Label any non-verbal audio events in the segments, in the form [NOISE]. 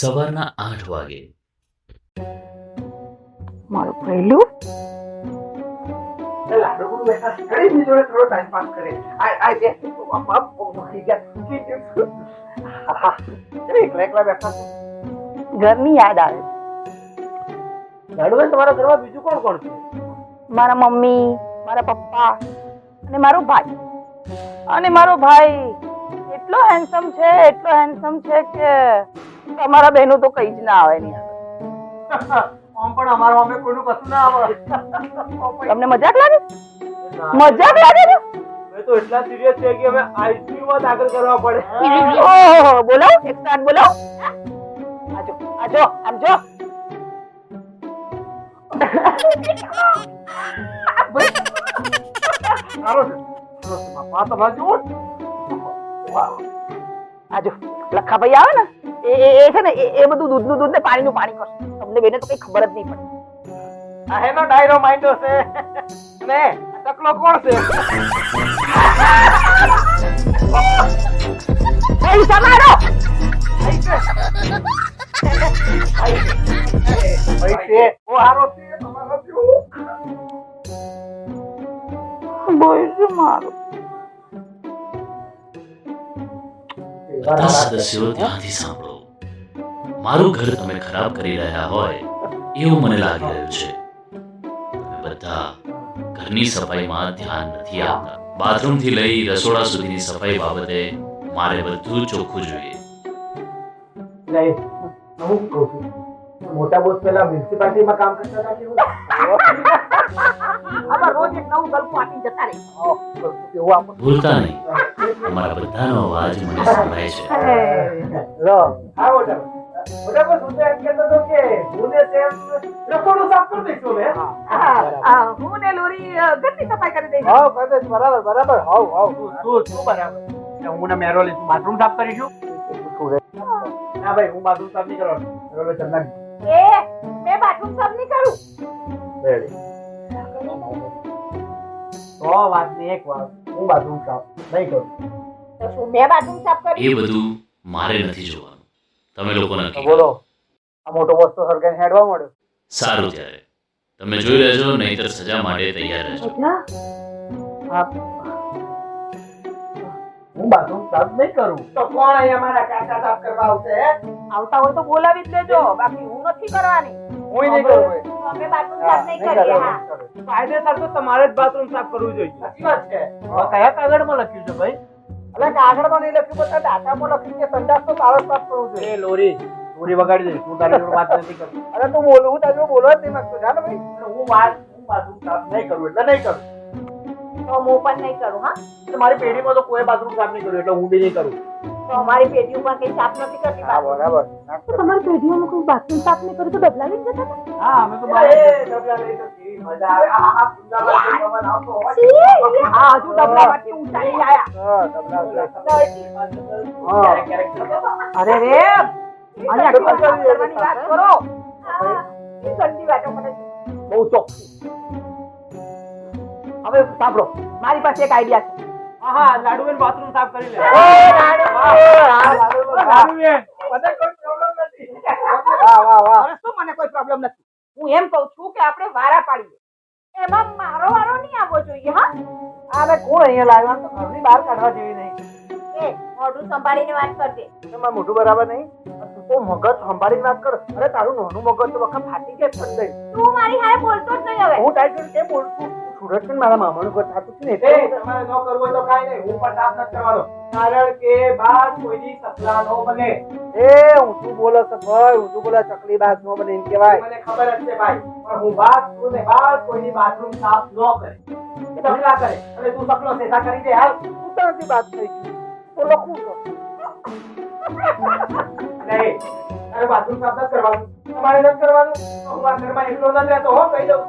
સવારના આઠ વાગે. મારું પહેલું. ઘરની યાદ આવે. તમારા ઘરમાં બીજું કોણ કોણ છે? મારા મમ્મી મારા પપ્પા અને મારો ભાઈ. અને મારો ભાઈ. એટલો હેન્ડસમ છે એટલો હેન્ડસમ છે કે તમારા બહેનો તો કઈ જ ના આવે એની આગળ. [LAUGHS] અમારો [LAUGHS] તમને મજાક લાગે? મજાક લાગે ને તો એટલા સિરિયસ છે કે આઈસીયુ માં દાખલ કરવા પડે. [LAUGHS] ઓહો બોલાવો એક સાથ બોલાવો. આજો આજો આમ જો. સારો છે. બાપા તમારે જુઓ આજો લખા ભાઈ આવે ને? એ એ એ છે ને એ બધું દૂધનું દૂધ ને પાણીનું પાણી કરશે. તમને બેને તો કઈ ખબર જ નહીં પડે. એનો ડાયરો માંડ્યો છે. ને ટકલો કોણ છે? પૈસા મારો! ઓ હારો છે તમારો જેવો. મારો. બધા સદસ્યો ધ્યાનથી સાંભળો. મારું ઘર તમે ખરાબ કરી રહ્યા હોય એવું મને લાગી રહ્યું છે. તમે બધા ઘરની સફાઈમાં ધ્યાન નથી આપતા. બાથરૂમથી લઈ રસોડા સુધીની સફાઈ બાબતે મારે બધું ચોખ્ખું જોઈએ. મોટા બોસ પેલા મ્યુનિસિપાલિટીમાં કામ કરતા હતા કેવું આમાં રોજ એક નવું ગલ્પું આપીને જતા રહે. એવું આપ? ભૂલતા નહીં. તમારા બધાનો અવાજ મને સંભળાય છે. લો હા હું તો એમ કહેતો હતો કે હું ને તેમ રસોડું સાફ કરી દઈશું ને હું? ને લોરી ઘરની સફાઈ કરી દઈશ. હાવ કરી દઈશ બરાબર બરાબર હાવ હાઉ શું શું બરાબર? હું ને મેરો લઈશું બાથરૂમ સાફ કરીશું ના ભાઈ હું બાથરૂમ સાફ નહીં કરવાનો. બરાબર ચંદન એ મેં બાથરૂમ સાફ નહીં કરું. સો વાતની એક વાત હું બાથરૂમ સાફ નહીં કરું. તો શું મેં બાથરૂમ સાફ એ બધું મારે નથી જોવાનું. તમે લોકો નક્કી બોલો. આ મોટો બોસ તો સરકારી હેડવા મળ્યો સારું ત્યારે. તમે જોઈ લેજો નહીતર સજા માટે તૈયાર રહેજો. હું. બાથરૂમ સાફ નહીં કરું. તો કોણ અહીંયા મારા કાકા સાફ કરવા આવશે આવતા હોય તો બોલાવી જ લેજો. બાકી હું નથી કરવાની. હું નહીં કરું અમે બાથરૂમ સાફ નહીં કરીએ હા. કાયદેસર તો તમારે જ બાથરૂમ સાફ કરવું જોઈએ. સાચી વાત છે. કયા કાગળમાં લખ્યું છે ભાઈ? એટલે કાગળમાં નહીં લખ્યું પણ ડાટામાં લખ્યું કે સંડાસ તો તારે સાફ કરવું જોઈએ એ લોરી લોરી વગાડી દઈશ હું તારી વાત નથી કરતો. અરે તું બોલું હું તારી બોલવા જ નહીં માંગતો જા ભાઈ. હું વાત હું બાથરૂમ સાફ નહીં કરું એટલે નહીં કરું. તો હું પણ નહીં કરું હા? મારી પેઢીમાં તો કોઈ બાથરૂમ કામ નહીં કર્યું એટલે હું બી નહીં કરું. તો અમારી પેઢી પણ કઈ સાફ નથી કરતી હા બરાબર. તો તમારી પેઢીઓમાં કોઈ બાથરૂમ સાફ નહીં કર્યું તો ડબલા લઈ જતા હા અમે તો ડબલા લઈ તો કેવી મજા આવે. આ આ કુંડા પવન આવતો હોય હા હજુ ડબલામાંથી ઊંચા આયા હા ડબલા લઈ ક્યારેક ક્યારેક જતો હતો. અરે રે. અને આટલી કરવાની વાત કરો. એ વાતો કરે બહુ ચોખ્ખું. હવે સાંભળો. મારી પાસે એક આઈડિયા છે. હા લાડુબેન બાથરૂમ સાફ કરી લે. લાડુ! લાડુબેન, લાડુબેન. મને કોઈ problem નથી. વાહ વાહ વાહ. શું મને કોઈ પ્રોબ્લેમ નથી? હું એમ કહું કોણ અહીંયા લાવ્યા તો ઘરની બહાર કાઢવા જેવી નહીં. એ મોઢું સંભાળીને વાત કરજે. એમાં મોઢું બરાબર નહીં? તું તો મગજ સંભાળીને વાત કર. અરે તારું નાનું મગજ તો વખત ફાટી જાય ફટ દઈ તું મારી હારે બોલતો જ નહીં હવે. હું તારી જોડે કેમ બોલું? સુરત છે મારા મામાનું ઘર થતું છે ને એટલે તમારે ન કરવું તો કાંઈ નહીં. હું પણ સાફ નથી કરવાનો. કારણ કે બાદ કોઈની સપના ન બને. એ ઊંચું બોલો છો ભાઈ ઊંચું બોલો ચકલી બાદ ન બને એમ કહેવાય. મને ખબર જ છે ભાઈ. પણ હું વાત છું ને બાદ કોઈની બાથરૂમ સાફ ન કરે. એ સપના કરે. અને તું સપનો સેસા કરી દે હાલ. તું તો થઈ ગઈ. તો લખું છો નહીં તારે બાથરૂમ સાફ નથી કરવાનું. તમારે નથી કરવાનું? હું આ ઘરમાં એકલો નથી રહેતો હો કહી દઉં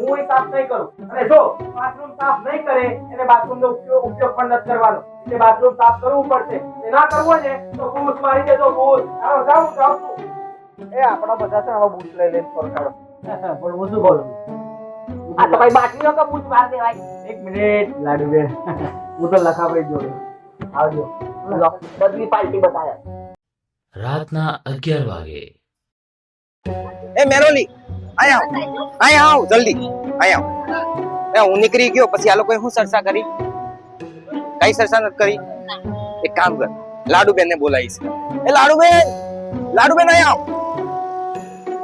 હું એ સાફ નહીં કરું. અને જો બાથરૂમ સાફ નહીં કરે એને બાથરૂમ નો ઉપયોગ ઉપયોગ પણ નથી કરવાનો. એટલે બાથરૂમ સાફ કરવું પડશે. એ ના કરવું ને તો ભૂસ મારી દેજો ભૂસ આવો જાઉં જાઉં એ આપણા બધા છે હવે બૂટ લઈ લઈને પણ હું શું બોલું? આ તો ભાઈ બાટલીઓ કે બૂટ માર દેવાય. એક મિનિટ લાડુબેન હું તો લખાભાઈ જોડે. આવજો. બદલી પાલટી બતાવ્યા રાતના અગિયાર વાગે. એ મેરોલી અહીંયા આવ. અહીંયા આવ જલ્દી. અહીંયા આવ. એ હું નીકળી ગયો પછી આ લોકોએ શું સરસા કરી? કઈ સરસા નથી કરી? એક કામ કર. લાડુબેન ને બોલાવીશ. એ લાડુબેન લાડુબેન અહીંયા આવ.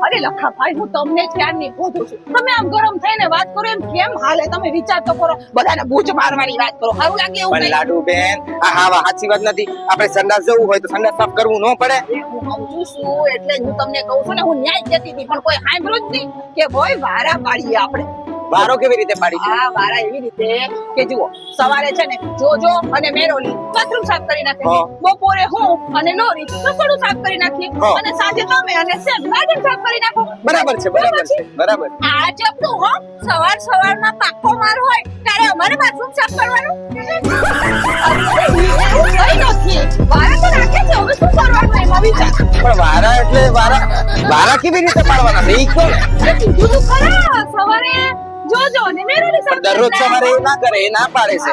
અરે લખા ભાઈ હું તમને ક્યારની પૂછું છું? તમે આમ ગરમ થઈને વાત કરો એમ કેમ હાલે? તમે વિચાર તો કરો બધાને બૂચ મારવાની વાત કરો. સારું લાગે એવું પણ લાડુ બેન આ હા સાચી વાત નથી. આપણે સંડાસ જવું હોય તો સંડાસ સાફ કરવું ન પડે. હું કહું છું એટલે જ હું તમને કહું છું ને હું ન્યાય કહેતી હતી પણ કોઈ સાંભળ્યું જ નહીં કે ભાઈ વારા પાડીએ આપણે. વારો કેવી રીતે પાડી છે? વારા એવી રીતે કે જુઓ સવારે છે ને જોજો અને મેરોલી બાથરૂમ સાફ કરી નાખે. બપોરે હું અને લોરી રસોડું સાફ કરી નાખીએ અને સાંજે તમે અને સેમ ગાર્ડન સાફ કરી નાખો. બરાબર છે બરાબર છે? બરાબર. આ ચપડું હો સવાર સવારમાં પાકો માર હોય ત્યારે અમારે બાથરૂમ સાફ કરવાનું. કઈ નથી. વારા તો રાખે છે હવે શું કરવાનું એમાં વિચાર? પણ વારા એટલે વારા વારા કેવી રીતે પાડવાના? છે ઈ કહો સવારે જોજો ને મેરોની સાફ દરરોજ સવારે એ ના કરે એ ના પાડે છે.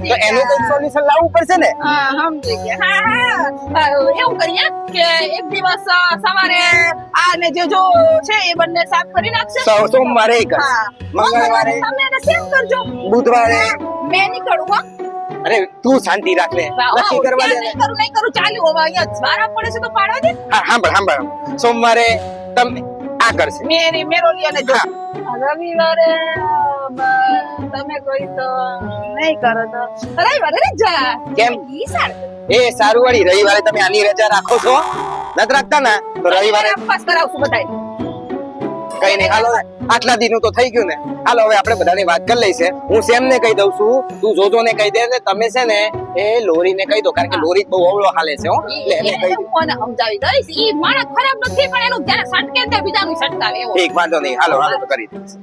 તો એનું કોઈ સોલ્યુશન લાવવું પડશે ને? હા, સમજી ગયા. હા, હા. એવું કરીએ કે એક દિવસ સવારે આ ને જે જો છે એ બંને સાફ કરી નાખશે. સોમવારે એક મંગળવારે તમે એને સેમ કરજો. બુધવારે. મેં નીકળું હા. અરે તું શાંતિ રાખ લે નક્કી કરવા દે નહીં કરું નહીં કરું ચાલ્યું હવે અહીંયા વારા પડે છે તો પાડવા દે. હા હા સાંભળ સોમવારે તમે આ કરશે. મેરી મેરોલી અને જો રવિવારે તમે કોઈ તો નહીં કરો તો. રવિવારે રજા. કેમ? ઈ સારું. એ સારું વાળી રવિવારે તમે આની રજા રાખો છો. નથી રાખતા ને? તો રવિવારે ઉપવાસ કરાવશું બધાય. કઈ નહીં. હાલો ને. આટલા દિનનું તો થઈ ગયું ને. હાલો હવે આપણે બધાની વાત કરી લઈશે. હું સેમ ને કહી દઉં છું તું જોજો ને કહી દે ને તમે છે ને એ લોરી ને કહી દો કારણ કે લોરી બહુ અવળો હાલે છે હો. એટલે એને કહી દઉં સમજાવી દઈશ? ઈ માણસ ખરાબ નથી પણ એનું જ્યારે સટકે તે બીજાનું સટકાવે એવો. ઠીક વાંધો નહીં. હાલો હાલો તો કરી દઈશ.